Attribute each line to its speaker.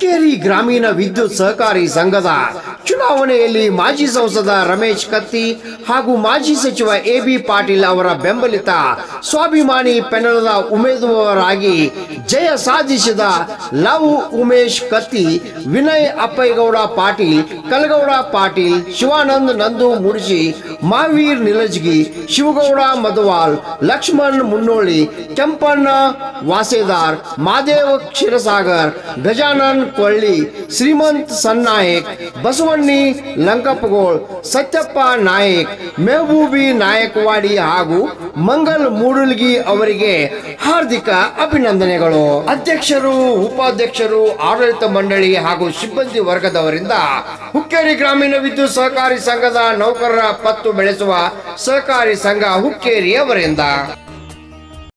Speaker 1: ಕೆರಿ ಗ್ರಾಮೀಣ ವಿದ್ಯುತ್ ಸಹಕಾರಿ ಸಂಘದ ಚುನಾವಣೆಯಲ್ಲಿ ಮಾಜಿ ಸಂಸದ ರಮೇಶ್ ಕತ್ತಿ ಹಾಗೂ ಮಾಜಿ ಸಚಿವ ಎ ಬಿ ಪಾಟೀಲ್ ಅವರ ಬೆಂಬಲಿತ ಸ್ವಾಭಿಮಾನಿ ಪೆನಲದ ಉಮೇದುವಾರರಾಗಿ ಜಯ ಸಾಧಿಸಿದ ಲವ್ ಉಮೇಶ್ ಕತ್ತಿ, ವಿನಯ್ ಅಪ್ಪೈಗೌಡ ಪಾಟೀಲ್ ಕಲಗೌಡ ಪಾಟೀಲ್, ಶಿವಾನಂದ್ ನಂದು ಮುರ್ಜಿ ಮಹಾವೀರ್ ನಿಲಜ್ಗಿ, ಶಿವಗೌಡ ಮಧುವಾಲ್, ಲಕ್ಷ್ಮಣ್ ಮುನ್ನೋಳಿ, ಕೆಂಪಣ್ಣ ವಾಸೇದಾರ್, ಮಾದೇವ ಕ್ಷೀರಸಾಗರ್, ಗಜಾನನ್ ಕೊಳ್ಳಿ, ಶ್ರೀಮಂತ್ ಸನ್ನಾಯಕ್, ಬಸವಣ್ಣಿ ಲಂಕಪ್ಪಗೋಳ್ ಸತ್ಯಪ್ಪ ನಾಯಕ್, ಮೆಹಬೂಬಿ ನಾಯಕವಾಡಿ ಹಾಗೂ ಮಂಗಲ್ ಮೂಡುಲ್ಗಿ ಅವರಿಗೆ ಹಾರ್ದಿಕ ಅಭಿನಂದನೆಗಳು. ಅಧ್ಯಕ್ಷರು, ಉಪಾಧ್ಯಕ್ಷರು, ಆಡಳಿತ ಮಂಡಳಿ ಹಾಗೂ ಸಿಬ್ಬಂದಿ ವರ್ಗದವರಿಂದ ಹುಕ್ಕೇರಿ ಗ್ರಾಮೀಣ ವಿದ್ಯುತ್ ಸಹಕಾರಿ ಸಂಘದ ನೌಕರರ ಪತ್ತು ಬೆಳೆಸುವ ಸಹಕಾರಿ ಸಂಘ ಹುಕ್ಕೇರಿ ಅವರಿಂದ.